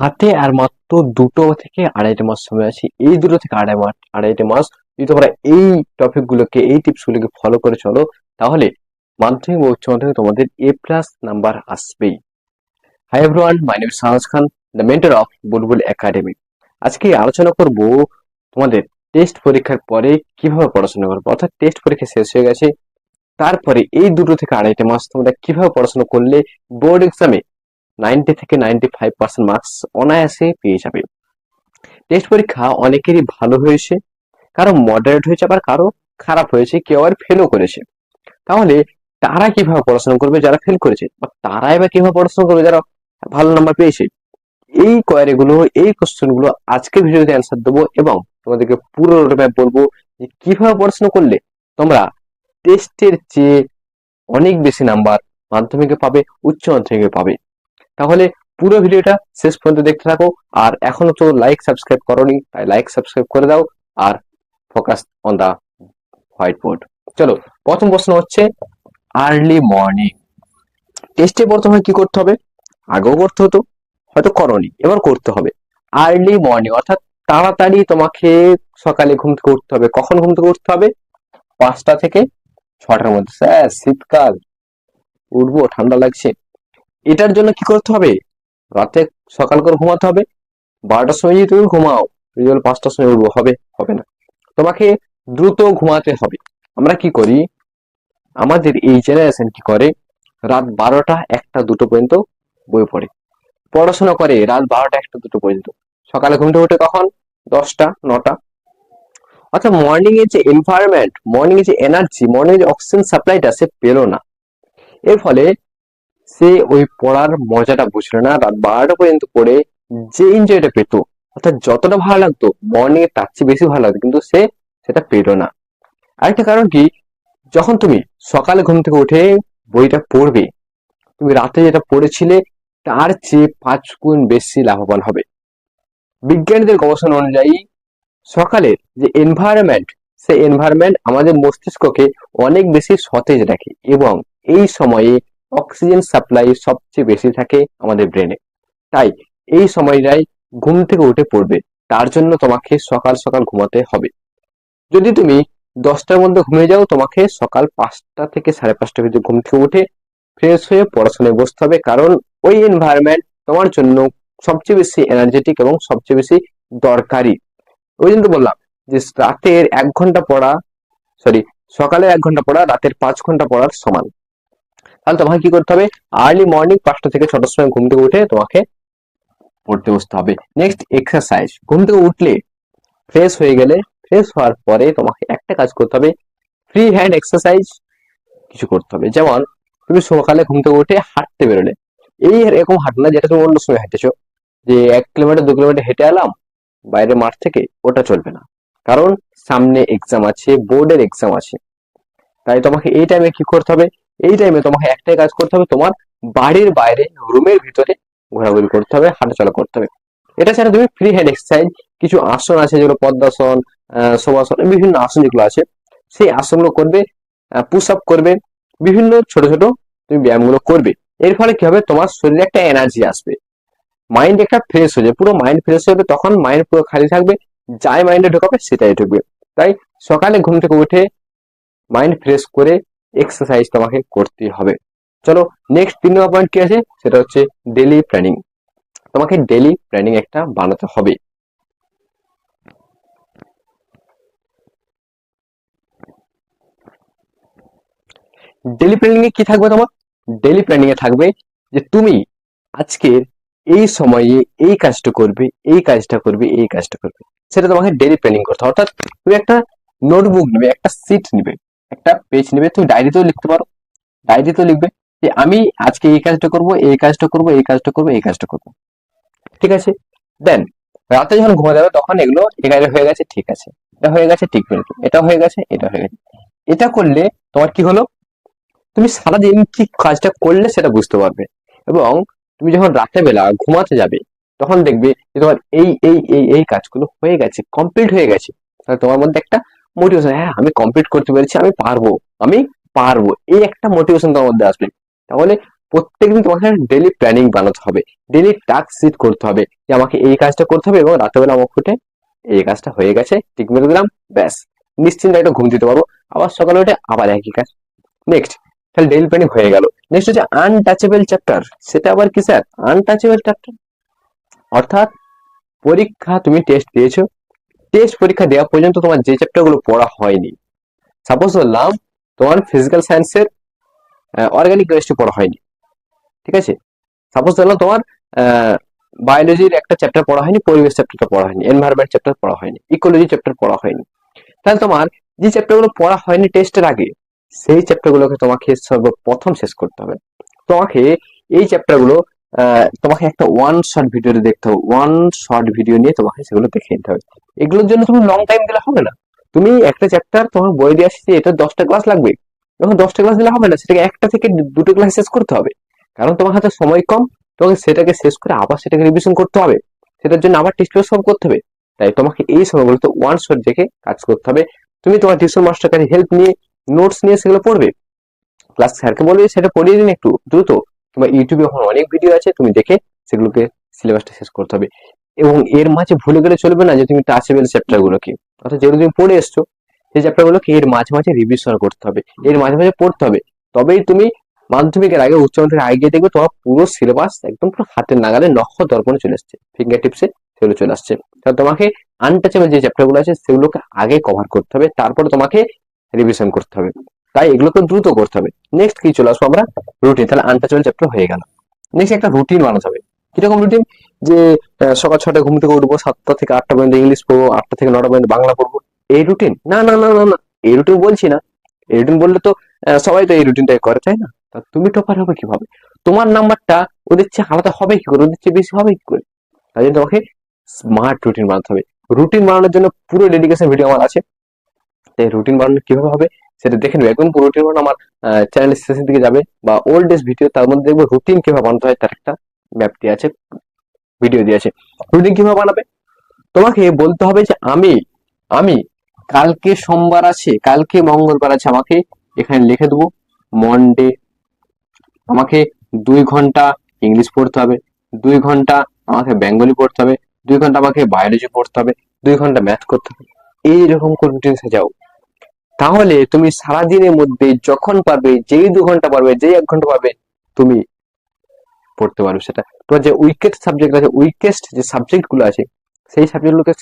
হাতে আর মাত্র দুটো থেকে আড়াইটা মাস সময় আছে। এই দুটো থেকে আড়াই মাস, আড়াইটা মাস। যদি তোমরা এই টপিক গুলোকে, এই টিপস গুলোকে ফলো করে চলো, তাহলে মাধ্যমিক ও উচ্চ মাধ্যমিক তোমাদের এ প্লাস নাম্বার আসবেই। Hi everyone my name Sahaj Khan the mentor of Bulbul academy আজকে আলোচনা করব তোমাদের টেস্ট পরীক্ষার পরে কীভাবে পড়াশোনা করব। অর্থাৎ টেস্ট পরীক্ষা শেষ হয়ে গেছে। তারপরে এই দুটো থেকে আড়াইটা মাস তোমরা কীভাবে পড়াশোনা করলে? বোর্ড এক্সামে নাইনটি থেকে নাইনটি ফাইভ পার্সেন্ট মার্কস অনায়াসে পেয়ে যাবে। টেস্ট পরীক্ষা অনেকেরই ভালো হয়েছে, কারও মডারেট হয়েছে, আবার কারও খারাপ হয়েছে, কেউ আবার ফেলও করেছে। তাহলে তারা কীভাবে পড়াশোনা করবে যারা ফেল করেছে? বা তারা এবার কীভাবে পড়াশোনা করবে যারা ভালো নাম্বার পেয়েছে? এই কোয়ারি গুলো, এই কোশ্চেনগুলো আজকে ভিডিওতে অ্যান্সার দেবো এবং তোমাদেরকে পুরো রোডম্যাপ বলব যে কীভাবে পড়াশোনা করলে তোমরা টেস্টের চেয়ে অনেক বেশি নাম্বার মাধ্যমিকে পাবে, উচ্চ মাধ্যমিকে পাবে। তাহলে পুরো ভিডিওটা শেষ পর্যন্ত দেখতে থাকো। আর এখনও তো লাইক সাবস্ক্রাইব করোনি, তাই লাইক সাবস্ক্রাইব করে দাও। আর focus on the white board চলো, প্রথম প্রশ্ন হচ্ছে আর্লি মর্নিং টেস্টে প্রথমে কি করতে হবে? আগেও করতে হতো, হয়তো করনি, এবার করতে হবে। আর্লি মর্নিং অর্থাৎ তাড়াতাড়ি তোমাকে সকালে ঘুম থেকে উঠতে হবে। কখন ঘুম থেকে উঠতে হবে? পাঁচটা থেকে ছটার মধ্যে। স্যার শীতকাল। উঠবো, ঠান্ডা লাগছে। এটার জন্য কি করতে হবে? রাতে সকাল করে ঘুমাতে হবে। বারোটার সময় যদি তুমি ঘুমাও যদি পাঁচটার সময় উঠবো, হবে হবে না। তোমাকে দ্রুত ঘুমাতে হবে। আমরা কি করি? আমাদের এই জেনারেশন কি করে? রাত বারোটা একটা দুটো পর্যন্ত বই পড়ে। পড়াশোনা করে রাত বারোটা একটা দুটো পর্যন্ত। সকালে ঘুম থেকে উঠে কখন? দশটা, নটা। অর্থাৎ মর্নিং এর যে এনভায়রনমেন্ট মর্নিং এর যে এনার্জি মর্নিং এর যে অক্সিজেন সাপ্লাইটা সে পেল না। এর ফলে সে ওই পড়ার মজাটা বুঝলো না। রাত বারোটা পর্যন্ত পড়ে যে এনজয়টা পেত, অর্থাৎ যতটা ভালো লাগতো মর্নিং এ তার চেয়ে বেশি ভালো লাগতো, কিন্তু সে সেটা পেল না। আরেকটা কারণ কি, যখন তুমি সকালে ঘুম থেকে উঠে বইটা পড়বে, তুমি রাতে যেটা পড়েছিলে, তার চেয়ে পাঁচ গুণ বেশি লাভবান হবে। বিজ্ঞানীদের গবেষণা অনুযায়ী সকালের যে এনভায়রনমেন্ট সেই এনভায়রনমেন্ট আমাদের মস্তিষ্ককে অনেক বেশি সতেজ রাখে এবং এই সময়ে অক্সিজেন সাপ্লাই সবচেয়ে বেশি থাকে আমাদের ব্রেনে তাই এই সময়টাই ঘুম থেকে উঠে পড়বে, তার জন্য তোমাকে সকাল সকাল ঘুমাতে হবে। যদি তুমি দশটার মধ্যে ঘুমিয়ে যাও, তোমাকে সকাল পাঁচটা থেকে সাড়ে পাঁচটা ভিতরে ঘুম থেকে উঠে ফ্রেশ হয়ে পড়াশোনায় বসতে হবে, কারণ ওই এনভায়রনমেন্ট তোমার জন্য সবচেয়ে বেশি এনার্জেটিক এবং সবচেয়ে বেশি দরকারি। ওই জন্য বললাম যে রাতের এক ঘণ্টা পড়া সরি সকালে এক ঘণ্টা পড়া, রাতের পাঁচ ঘণ্টা পড়ার সমান। তাহলে তোমাকে কি করতে হবে? আর্লি মর্নিং পাঁচটা থেকে ছটার সময় ঘুম থেকে উঠে তোমাকে পড়তে বসতে হবে। নেক্সট এক্সারসাইজ ঘুম থেকে উঠলে ফ্রেশ হয়ে গেলে ফ্রেশ হওয়ার পরে তোমাকে একটা কাজ করতে হবে। ফ্রি হ্যান্ড এক্সারসাইজ কিছু করতে হবে। যেমন, তুমি সকালে ঘুম থেকে উঠে হাঁটতে বেরোলে। এই এরকম হাঁট না, যেটা তুমি অন্য সময় হেঁটেছো। যে এক কিলোমিটার দু কিলোমিটার হেঁটে এলাম বাইরে মাঠ থেকে ওটা চলবে না। কারণ সামনে এক্সাম আছে বোর্ডের এক্সাম আছে। তাই তোমাকে এই টাইমে কি করতে হবে? এই টাইমে তোমাকে একটাই কাজ করতে হবে, তোমার বাড়ির বাইরে, রুমের ভিতরে ঘোরাঘুরি করতে হবে, হাঁটাচলা করতে হবে। এটা ছাড়া তুমি ফ্রি হ্যান্ড এক্সারসাইজ কিছু আসন আছে যেগুলো পদ্মাসন শোভাসন বিভিন্ন আসন যেগুলো আছে, সেই আসনগুলো করবে পুশ আপ করবে, বিভিন্ন ছোট ছোট তুমি ব্যায়ামগুলো করবে। এর ফলে কি হবে? তোমার শরীরে একটা এনার্জি আসবে। মাইন্ড একটা ফ্রেশ হয়ে যাবে। পুরো মাইন্ড ফ্রেশ হয়ে যাবে, তখন মাইন্ড পুরো খালি থাকবে, যাই মাইন্ডে ঢোকাবে, সেটাই ঢুকবে। তাই সকালে ঘুম থেকে উঠে মাইন্ড ফ্রেশ করে এক্সারসাইজ তোমাকে করতে হবে। চলো নেক্সট তিন নম্বর পয়েন্ট কি আছে? সেটা হচ্ছে ডেলি প্ল্যানিং তোমাকে ডেলি প্ল্যানিং একটা বানাতে হবে। ডেলি প্ল্যানিং কি থাকবে তোমার? ডেলি প্ল্যানিং এ থাকবে যে তুমি আজকের এই সময়ে এই কাজটা করবে, এই কাজটা করবে, এই কাজটা করবে। সেটা তোমাকে ডেলি প্ল্যানিং করতে অর্থাৎ তুমি একটা নোটবুক নেবে, একটা সিট নেবে। একটা পেজ নেবে, তুমি ডায়েরিতেও লিখতে পারো। ডায়েরিতেও লিখবে যে, আমি আজকে এই কাজটা করব, এই কাজটা করব, এই কাজটা করব, এই কাজটা করব। ঠিক আছে? দেন রাতে যখন ঘুমা যাবে, তখন এগুলো এখানে হয়ে গেছে, ঠিক আছে। এটা হয়ে গেছে, ঠিক হয়ে এটা হয়ে গেছে এটা হয়ে গেছে। এটা করলে তোমার কি হলো? তুমি সারাদিন কি কাজটা করলে সেটা বুঝতে পারবে। এবং তুমি যখন রাতে বেলা ঘুমাতে যাবে, তখন দেখবে যে তোমার এই এই এই এই কাজগুলো হয়ে গেছে কমপ্লিট হয়ে গেছে। তাহলে তোমার মধ্যে একটা মোটিভেশন হ্যাঁ আমি কমপ্লিট করতে পেরেছি, আমি পারব আমি পারব। এই একটা মোটিভেশন তোমার মধ্যে আসবে। তাহলে প্রত্যেকদিন তোমাকে ডেলি প্ল্যানিং বানাতে হবে ডেলি টাস্ক সিট করতে হবে যে আমাকে এই কাজটা করতে হবে এবং রাতেবেলা আমার উঠে এই কাজটা হয়ে গেছে, ঠিক মেরে দিলাম, ব্যাস। নিশ্চিন্তে একটা ঘুম দিতে পারব, আবার সকালে উঠে আবার একই কাজ। নেক্সট তাহলে ডেলি প্ল্যানিং হয়ে গেল। নেক্সট হচ্ছে আনটাচেবল চ্যাপ্টার সেটা আবার কি স্যার আনটাচেবল চ্যাপ্টার অর্থাৎ পরীক্ষা তুমি টেস্ট দিয়েছ টেস্ট পরীক্ষা দেওয়া পর্যন্ত তোমার যে চ্যাপ্টারগুলো পড়া হয়নি। সাপোজ ধরলাম তোমার ফিজিক্যাল সায়েন্সের অর্গানিক কেমিস্ট্রি পড়া হয়নি। ঠিক আছে? সাপোজ ধরলাম তোমার বায়োলজির একটা চ্যাপ্টার পড়া হয়নি, পরিবেশ চ্যাপ্টারটা পড়া হয়নি এনভায়রনমেন্ট চ্যাপ্টার পড়া হয়নি ইকোলজি চ্যাপ্টার পড়া হয়নি। তাহলে তোমার যে চ্যাপ্টারগুলো পড়া হয়নি টেস্টের আগে, সেই চ্যাপ্টারগুলোকে তোমাকে সর্বপ্রথম শেষ করতে হবে। তোমাকে এই চ্যাপ্টারগুলো তোমাকে একটা ওয়ান শর্ট ভিডিওতে দেখতে হবে। ওয়ান শর্ট ভিডিও নিয়ে তোমাকে সেগুলো দেখে নিতে হবে। এগুলোর জন্য তুমি লং টাইম দিলে হবে না। তুমি একটা চ্যাপ্টার তোমার বই দিয়ে আসছে এটা দশটা ক্লাস লাগবে। যখন দশটা ক্লাস দিলে হবে না, সেটাকে একটা থেকে দুটো ক্লাস শেষ করতে হবে। কারণ তোমার হাতে সময় কম, তোমাকে সেটাকে শেষ করে আবার সেটাকে রিভিশন করতে হবে। সেটার জন্য আবার টেস্ট পেপার সলভ করতে হবে। তাই তোমাকে এই সময়গুলোতে ওয়ান শট দেখে কাজ করতে হবে। তুমি তোমার টিউশন মাস্টার কাছে হেল্প নিয়ে নোটস নিয়ে সেগুলো পড়বে। ক্লাস স্যারকে বলবে, সেটা পড়িয়ে দিন একটু, দ্রুত। কিংবা ইউটিউবে এখন অনেক ভিডিও আছে, তুমি দেখে সেগুলোকে সিলেবাসটা শেষ করতে হবে। এবং এর মাঝে ভুলে গেলে চলবে না যে তুমি টাচেবেল চ্যাপ্টার গুলোকে। অর্থাৎ যেগুলো তুমি পড়ে এসছো, সেই চ্যাপ্টারগুলোকে এর মাঝে মাঝে রিভিশন করতে হবে। এর মাঝে মাঝে পড়তে হবে। তবেই তুমি মাধ্যমিকের আগে উচ্চ মাধ্যমিকের আগে দেখবে তোমার পুরো সিলেবাস একদম পুরো হাতের নাগালে নক্ষ দর্পণে চলে আসছে ফিঙ্গার টিপসে সেগুলো চলে আসছে। তাহলে তোমাকে আনটাচেবল যে চ্যাপ্টারগুলো আছে, সেগুলোকে আগে কভার করতে হবে। তারপরে তোমাকে রিভিশন করতে হবে। তাই এগুলোকে দ্রুত করতে হবে। নেক্সট কি চলে আসব আমরা? রুটিন তাহলে আনটাচেবল চ্যাপ্টার হয়ে গেল। নেক্সট একটা রুটিন বানাতে হবে। কীরকম রুটিন যে সকাল ছটায় ঘুম থেকে উঠবো, সাতটা থেকে আটটা পর্যন্ত ইংলিশ পড়ব, আটটা থেকে নটা পর্যন্ত বাংলা পড়ব। এই রুটিন না না না না না। এই রুটিন বলছি না। এই রুটিন বললে তো সবাই তো এই রুটিনটাই করে, তাই না? তা তুমি টপার হবে কীভাবে? তোমার নাম্বারটা ওদের চেয়ে আলাদা হবে কি করে? ওদের চেয়ে বেশি হবে কি করে? তাই জন্য তোমাকে স্মার্ট রুটিন বানাতে হবে। রুটিন বানানোর জন্য পুরো ডেডিকেশন ভিডিও আমার আছে। তাই রুটিন বানানো কীভাবে হবে? সেটা দেখে নেবে। একদম পুরো রুটিন আমার চ্যানেলের শেষের দিকে যাবে বা ওল্ড ডেজ ভিডিও তার মধ্যে দেখবে রুটিন কীভাবে বানাতে হয়, তার একটা দিয়ে আছে ভিডিও দিয়ে আছে। রুটিন কীভাবে বানাবে? তোমাকে বলতে হবে যে আমি আমি কালকে সোমবার আছে, কালকে মঙ্গলবার আছে, আমাকে এখানে লিখে দেবো। মন্ডে আমাকে দুই ঘণ্টা ইংলিশ পড়তে হবে, দুই ঘণ্টা আমাকে বেঙ্গলি পড়তে হবে, দুই ঘণ্টা আমাকে বায়োলজি পড়তে হবে, দুই ঘণ্টা ম্যাথ করতে হবে। এইরকম করে রুটিন সাজাও। তাহলে তুমি সারাদিনের মধ্যে যখন পারবে, যেই দু ঘণ্টা পারবে, যেই এক ঘণ্টা পারবে, তুমি পড়তে পারবে সেটা। তোমার যে উইকেস্ট সাবজেক্ট আছে উইকেস্ট যে সাবজেক্টগুলো আছে, সেই সাবজেক্ট গুলোকে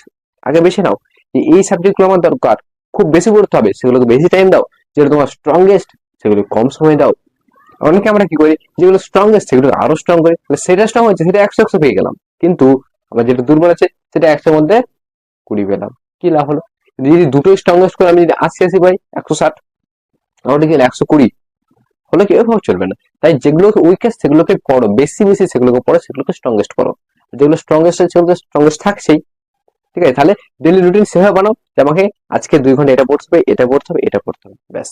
আগে বেছে নাও। যে এই সাবজেক্টগুলো আমার দরকার, খুব বেশি পড়তে হবে, সেগুলোকে বেশি টাইম দাও। যেগুলো তোমার স্ট্রংগেস্ট সেগুলো কম সময় দাও। অনেকে আমরা কি করি, যেগুলো স্ট্রংগেস্ট সেগুলো আরও স্ট্রং করি সেটা স্ট্রং হয়েছে, সেটা একশো একশো পেয়ে গেলাম। কিন্তু আমার যেটা দুর্বল আছে, সেটা একশোর মধ্যে কুড়ি পেলাম। কি লাভ হলো? যদি দুটো স্ট্রংগেস্ট করে আমি যদি আশি আশি পাই, একশো ষাট আমাদের গেলে একশো কুড়ি। হলে কি এভাবে চলবে না। তাই যেগুলোকে উইকেস্ট সেগুলোকে পড়ো বেশি বেশি সেগুলোকে পড়ো, সেগুলোকে স্ট্রংগেস্ট করো। যেগুলো স্ট্রংগেস্ট সেগুলো স্ট্রংগেস্ট থাকছেই। ঠিক আছে? তাহলে ডেলি রুটিন সেভাবে বানাও যে আমাকে আজকে দুই ঘণ্টা এটা পড়তে হবে, এটা পড়তে হবে, এটা পড়তে হবে। ব্যাস।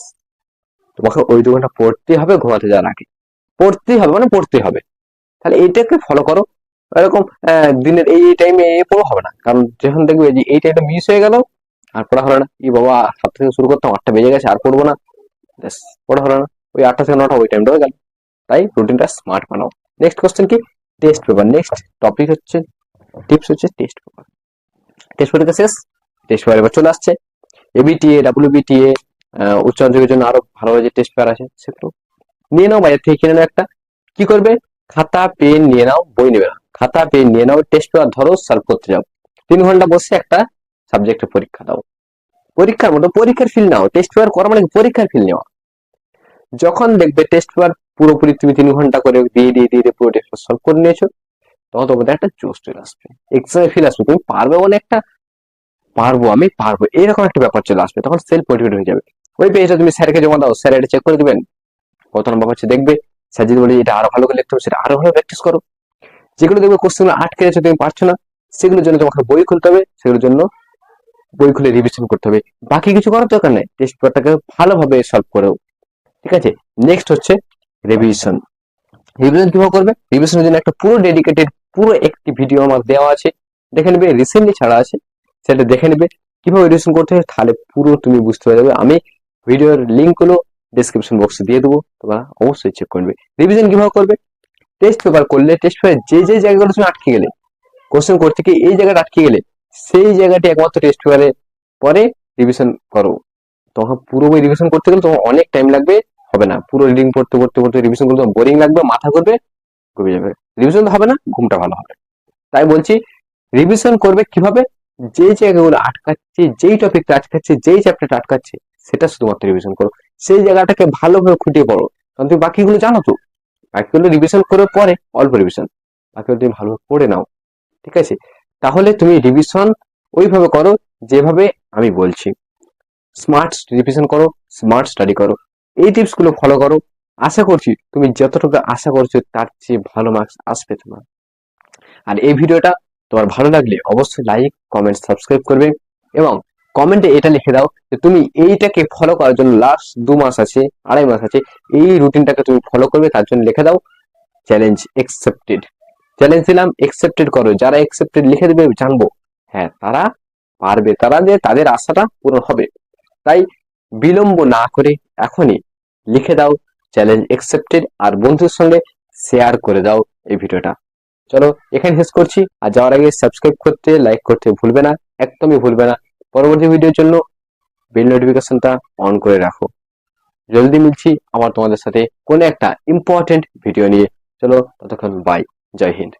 তোমাকে ওই দু ঘণ্টা পড়তেই হবে, ঘুমাতে যাওয়ার আগে। পড়তেই হবে মানে পড়তেই হবে। তাহলে এইটাকে ফলো করো। এরকম দিনের এই এই টাইমে এ পড়ো হবে না। কারণ যখন দেখবে যে এই টাইমটা মিস হয়ে গেল আর পড়া হলো না। ই বাবা সাত থেকে শুরু করতাম, আটটা বেজে গেছে, আর পড়ব না। ব্যাস, পড়া হলো না। ওই আটটা থেকে নটা, ওই টাইমটা হয়ে গেল। তাই রুটিনটা স্মার্ট বানাও। নেক্সট কোয়েশ্চেন কি? টেস্ট পেপার নেক্সট টপিক হচ্ছে টিপস হচ্ছে টেস্ট পেপার টেস্ট পরীক্ষা শেষ। টেস্ট পেপার এবার চলে আসছে। এবিটিএ ডাব্লিউবিটিএ উচ্চ মাধ্যমিকের জন্য আরও ভালো যে টেস্ট পেপার আছে, সেগুলো নিয়ে নাও বাজার থেকে কিনে নাও একটা। কি করবে? খাতা, পেন নিয়ে নাও, বই নেবে না। খাতা, পেন নিয়ে নাও টেস্ট পেপার ধরো সলভ করতে যাও। তিন ঘণ্টা বসে একটা সাবজেক্টের পরীক্ষা দাও। পরীক্ষার মতো পরীক্ষার ফিল নাও টেস্ট পেপার করা মানে পরীক্ষার ফিল নেওয়া। যখন দেখবে টেস্ট পেপার পুরোপুরি তুমি তিন ঘণ্টা করে দিয়ে দিয়ে দিয়ে দিয়ে পুরো টেস্ট সলভ করে নিয়েছো, তখন তোমাদের একটা জোশ চলে আসবে। এক্সামে ফিল আসবে, তুমি পারবে মানে একটা, পারব আমি, পারব, এরকম একটা ব্যাপার চলে আসবে, তখন সেলফ মোটিভেট হয়ে যাবে। ওই পেজটা তুমি স্যারকে জমা দাও স্যার এটা চেক করে দিবেন। কত নম্বর হচ্ছে দেখবে স্যার যদি বলি এটা আরও ভালো করে লিখতে হবে, সেটা আরও ভালো প্র্যাকটিস করো। যেগুলো দেখবে কোশ্চেনগুলো আটকে যাচ্ছে তুমি পারছ না, সেগুলোর জন্য তোমাকে বই খুলতে হবে, সেগুলোর জন্য বই খুলে রিভিশন করতে হবে। বাকি কিছু করার দরকার নেই। টেস্ট পেপারটাকে ভালোভাবে সলভ করেও ঠিক আছে? নেক্সট হচ্ছে রিভিশন রিভিশন কীভাবে করবে? রিভিশনের জন্য একটা পুরো ডেডিকেটেড পুরো একটি ভিডিও আমার দেওয়া আছে। দেখে নেবে রিসেন্টলি ছাড়া আছে। সেটা দেখে নেবে। কীভাবে রিভিশন করতে হবে তাহলে পুরো তুমি বুঝতে পারবে আমি ভিডিওর লিঙ্কগুলো ডিসক্রিপশন বক্সে দিয়ে দেবো। তোমরা অবশ্যই চেক করবে। রিভিশন কীভাবে করবে? টেস্ট পেপার করলে টেস্ট পেপারে যে যে জায়গাগুলো তুমি আটকে গেলে কোশ্চেন করতে গিয়ে এই জায়গাটা আটকে গেলে সেই জায়গাটি একমাত্র টেস্ট পেপারে পরে রিভিশন করো। তখন পুরো বই রিভিশন করতে গেলে তোমার অনেক টাইম লাগবে, হবে না। পুরো রিডিং পড়তে পড়তে পড়তে রিভিশন করতে বোরিং লাগবে, মাথা করবে ঘুমে যাবে। রিভিশন তো হবে না, ঘুমটা ভালো হবে। তাই বলছি রিভিশন করবে কীভাবে? যে জায়গাগুলো আটকাচ্ছে, যেই টপিকটা আটকাচ্ছে, যেই চ্যাপ্টারটা আটকাচ্ছে, সেটা শুধুমাত্র রিভিশন করো। সেই জায়গাটাকে ভালোভাবে খুঁটিয়ে পড়ো। কারণ তুমি বাকিগুলো জানো তো। বাকিগুলো রিভিশন করে পরে অল্প রিভিশন বাকিগুলো তুমি ভালোভাবে পড়ে নাও। ঠিক আছে? তাহলে তুমি রিভিশন ওইভাবে করো যেভাবে আমি বলছি। স্মার্ট রিভিশন করো স্মার্ট স্টাডি করো। এই টিপসগুলো ফলো করো। আশা করছি তুমি যতটুকু আশা করছ তার চেয়ে ভালো মার্কস আসবে তোমার। আর এই ভিডিওটা তোমার ভালো লাগলে অবশ্যই লাইক কমেন্ট সাবস্ক্রাইব করবে এবং কমেন্টে এটা লিখে দাও যে তুমি এইটাকে ফলো করার জন্য লাস্ট দু মাস আছে, আড়াই মাস আছে, এই রুটিনটাকে তুমি ফলো করবে, তার জন্য লিখে দাও চ্যালেঞ্জ একসেপ্টেড চ্যালেঞ্জ দিলাম একসেপ্টেড করো। যারা একসেপ্টেড লিখে দেবে জানব। হ্যাঁ তারা পারবে। তারা যে তাদের আশাটা পূরণ হবে। তাই বিলম্ব না করে এখনই লিখে দাও চ্যালেঞ্জ একসেপ্টেড আর বন্ধুর সঙ্গে শেয়ার করে দাও এই ভিডিওটা। চলো, এখানে শেষ করছি। আর যাওয়ার আগে সাবস্ক্রাইব করতে লাইক করতে ভুলবে না, একদমই ভুলবে না। পরবর্তী ভিডিওর জন্য বেল নোটিফিকেশনটা অন করে রাখো। জলদি মিলছি আমার তোমাদের সাথে কোনো একটা ইম্পর্টেন্ট ভিডিও নিয়ে। চলো, ততক্ষণ বাই जय हिंद।